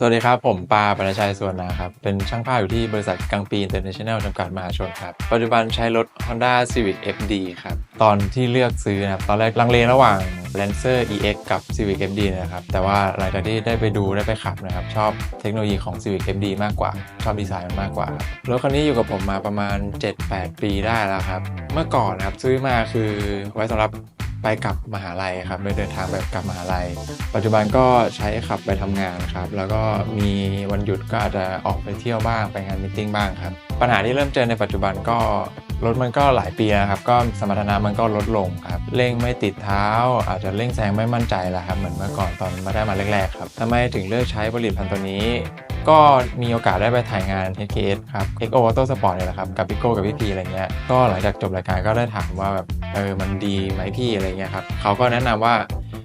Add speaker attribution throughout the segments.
Speaker 1: สวัสดีครับ ผมปาปนชัยสวนนาครับ เป็นช่างภาพอยู่ที่บริษัทกังปี International จำกัดมหาชนครับ ปัจจุบันใช้รถ Honda Civic FD ครับ ตอนที่เลือกซื้อนะครับ ตอนแรกลังเลระหว่าง Lancer EX กับ Civic FD นะครับ แต่ว่าหลังจากที่ได้ไปดูได้ไปขับนะครับ ชอบเทคโนโลยีของ Civic FD มากกว่า ชอบดีไซน์มันมากกว่าครับรถคันนี้อยู่กับผมมาประมาณ 7-8 ปีได้แล้วครับ เมื่อก่อนนะครับซื้อมาคือไว้สำหรับ ไปกลับมหาลัยครับไปเดินทางแบบกลับมหาลัย ปัจจุบันก็ใช้ขับไปทำงานครับแล้วก็มีวันหยุดก็อาจจะออกไปเที่ยวบ้างไปงานมิ팅บ้างครับปัญหาที่เริ่มเจอในปัจจุบันก็รถมันก็หลายปีนะครับก็สมรรถนะมันก็ลดลงครับเร่งไม่ติดเท้า อาจจะเร่งแซงไม่มั่นใจแล้วครับเหมือนเมื่อก่อนตอนมาได้มาแรกๆครับทำไมถึงเลือกใช้ผลิตภัณฑ์ตัวนี้ ก็มีโอกาสได้ไปถ่ายงาน HKS ครับ XO Auto Sport เนี่ยแหละครับ กับพี่โก้กับพี่พีอะไรเงี้ย ก็หลังจากจบรายการก็ได้ถามว่าแบบเออมันดีไหมพี่อะไรเงี้ยครับเขาก็แนะนำว่า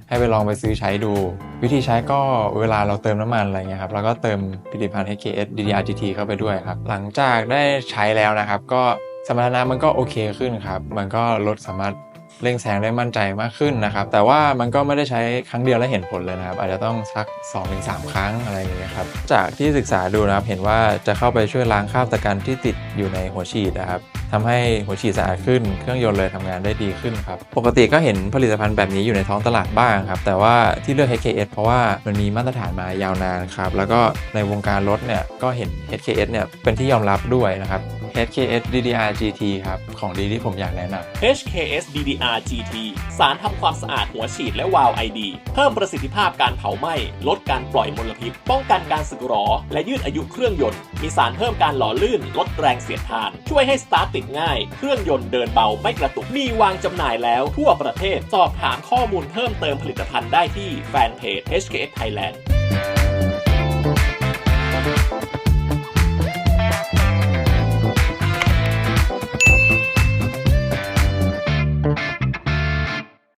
Speaker 1: ให้ไปลองไปซื้อใช้ดู วิธีใช้ก็เวลาเราเติมน้ำมันอะไรเงี้ยครับแล้วก็เติมผลิตภัณฑ์ HKS DDR GT เข้าไปด้วยครับ หลังจากได้ใช้แล้วนะครับ ก็สมรรถนะมันก็โอเคขึ้นครับ มันก็รถสามารถ เร่งแสงได้มั่นใจมากขึ้นนะครับ แต่ว่ามันก็ไม่ได้ใช้ครั้งเดียวแล้วเห็นผลเลยนะครับ อาจจะต้องสัก 2-3 ครั้งอะไรอย่างเงี้ยครับ จากที่ศึกษาดูนะครับ เห็นว่าจะเข้าไปช่วยล้างคราบตะกันที่ติดอยู่ในหัวฉีดนะครับ ทำให้หัวฉีดสะอาดขึ้น เครื่องยนต์เลยทำงานได้ดีขึ้นครับ ปกติก็เห็นผลิตภัณฑ์แบบนี้อยู่ในท้องตลาดบ้างครับ แต่ว่าที่เลือก HKS เพราะว่ามันมีมาตรฐานมายาวนานครับ แล้วก็ในวงการรถเนี่ยก็เห็น HKS เนี่ยเป็นที่ยอมรับด้วยนะครับ HKS DDR GT ครับ ของดีที่ผมอยากแนะนำ
Speaker 2: HKS DDR GT สารทำความสะอาดหัวฉีดและวาล์ว ID เพิ่มประสิทธิภาพการเผาไหม้ ลดการปล่อยมลพิษ ป้องกันการสึกหรอ และยืดอายุเครื่องยนต์ มีสารเพิ่มการหล่อลื่น ลดแรงเสียดทาน ช่วยให้สตาร์ทติดง่าย เครื่องยนต์เดินเบาไม่กระตุก มีวางจำหน่ายแล้วทั่วประเทศ สอบถามข้อมูลเพิ่มเติมผลิตภัณฑ์ได้ที่แฟนเพจ HKS Thailand